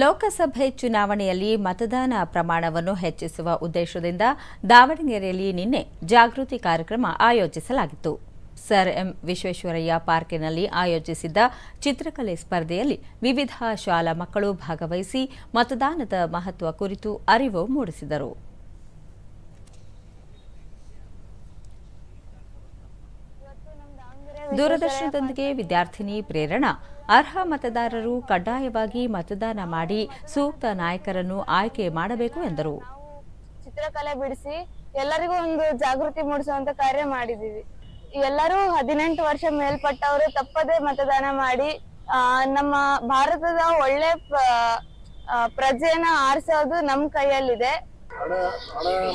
ಲೋಕಸಭೆ ಚುನಾವಣೆಯಲ್ಲಿ ಮತದಾನ ಪ್ರಮಾಣವನ್ನು ಹೆಚ್ಚಿಸುವ ಉದ್ದೇಶದಿಂದ ದಾವಣಗೆರೆಯಲ್ಲಿ ನಿನ್ನೆ ಜಾಗೃತಿ ಕಾರ್ಯಕ್ರಮ ಆಯೋಜಿಸಲಾಗಿತ್ತು. ಸರ್ ಎಂ ವಿಶ್ವೇಶ್ವರಯ್ಯ ಪಾರ್ಕಿನಲ್ಲಿ ಆಯೋಜಿಸಿದ್ದ ಚಿತ್ರಕಲೆ ಸ್ಪರ್ಧೆಯಲ್ಲಿ ವಿವಿಧ ಶಾಲಾ ಮಕ್ಕಳು ಭಾಗವಹಿಸಿ ಮತದಾನದ ಮಹತ್ವ ಕುರಿತು ಅರಿವು ಮೂಡಿಸಿದರು. ದೂರದರ್ಶನದೊಂದಿಗೆ ವಿದ್ಯಾರ್ಥಿನಿ ಪ್ರೇರಣಾ. ಅರ್ಹ ಮತದಾರರು ಕಡ್ಡಾಯವಾಗಿ ಮತದಾನ ಮಾಡಿ ಸೂಕ್ತ ನಾಯಕರನ್ನು ಆಯ್ಕೆ ಮಾಡಬೇಕು ಎಂದರು. ಚಿತ್ರಕಲೆ ಬಿಡಿಸಿ ಎಲ್ಲರಿಗೂ ಒಂದು ಜಾಗೃತಿ ಮೂಡಿಸುವಂತ ಕಾರ್ಯ ಮಾಡಿದೀವಿ ಎಲ್ಲರೂ ಹದಿನೆಂಟು ವರ್ಷ ಮೇಲ್ಪಟ್ಟವರು ತಪ್ಪದೇ ಮತದಾನ ಮಾಡಿ ಆ, ನಮ್ಮ ಭಾರತದ ಒಳ್ಳೆ ಪ್ರಜೆಯನ್ನ ಆರಿಸೋದು ನಮ್ ಕೈಯಲ್ಲಿದೆ.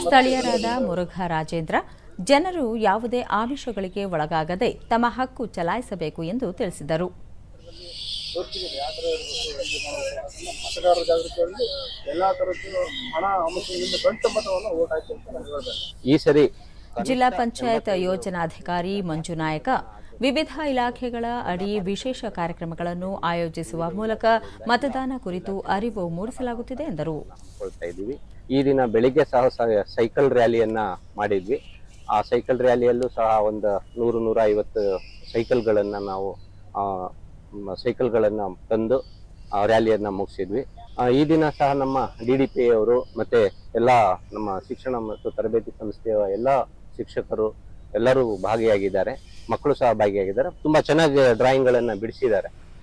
ಸ್ಥಳೀಯರಾದ ಮುರುಘಾ ರಾಜೇಂದ್ರ ಜನರು ಯಾವುದೇ ಆಮಿಷಗಳಿಗೆ ಒಳಗಾಗದೆ ತಮ್ಮ ಹಕ್ಕು ಚಲಾಯಿಸಬೇಕು ಎಂದು ತಿಳಿಸಿದರು. ಈ ಸರಿ ಜಿಲ್ಲಾ ಪಂಚಾಯತ್ ಯೋಜನಾಧಿಕಾರಿ ಮಂಜುನಾಯಕ ವಿವಿಧ ಇಲಾಖೆಗಳ ಅಡಿ ವಿಶೇಷ ಕಾರ್ಯಕ್ರಮಗಳನ್ನು ಆಯೋಜಿಸುವ ಮೂಲಕ ಮತದಾನ ಕುರಿತು ಅರಿವು ಮೂಡಿಸಲಾಗುತ್ತಿದೆ ಎಂದರು. ಈ ದಿನ ಬೆಳಿಗ್ಗೆ ಸಹ ಸೈಕಲ್ ರ್ಯಾಲಿಯನ್ನ ಮಾಡಿದ್ವಿ. ಆ ಸೈಕಲ್ ರ್ಯಾಲಿಯಲ್ಲೂ ಸಹ ಒಂದು ನೂರು ನೂರ ಐವತ್ತು ಸೈಕಲ್ಗಳನ್ನು ನಾವು ಸೈಕಲ್ಗಳನ್ನು ತಂದು, ಆ ರ್ಯಾಲಿಯನ್ನು ಮುಗಿಸಿದ್ವಿ. ಈ ದಿನ ಸಹ ನಮ್ಮ ಡಿ ಡಿ ಪಿ ಅವರು ಮತ್ತು ಎಲ್ಲ ನಮ್ಮ ಶಿಕ್ಷಣ ಮತ್ತು ತರಬೇತಿ ಸಂಸ್ಥೆಯ ಎಲ್ಲ ಶಿಕ್ಷಕರು ಎಲ್ಲರೂ ಭಾಗಿಯಾಗಿದ್ದಾರೆ. ಮಕ್ಕಳು ಸಹ ಭಾಗಿಯಾಗಿದ್ದಾರೆ. ತುಂಬ ಚೆನ್ನಾಗಿ ಡ್ರಾಯಿಂಗ್ಗಳನ್ನು ಬಿಡಿಸಿದ್ದಾರೆ.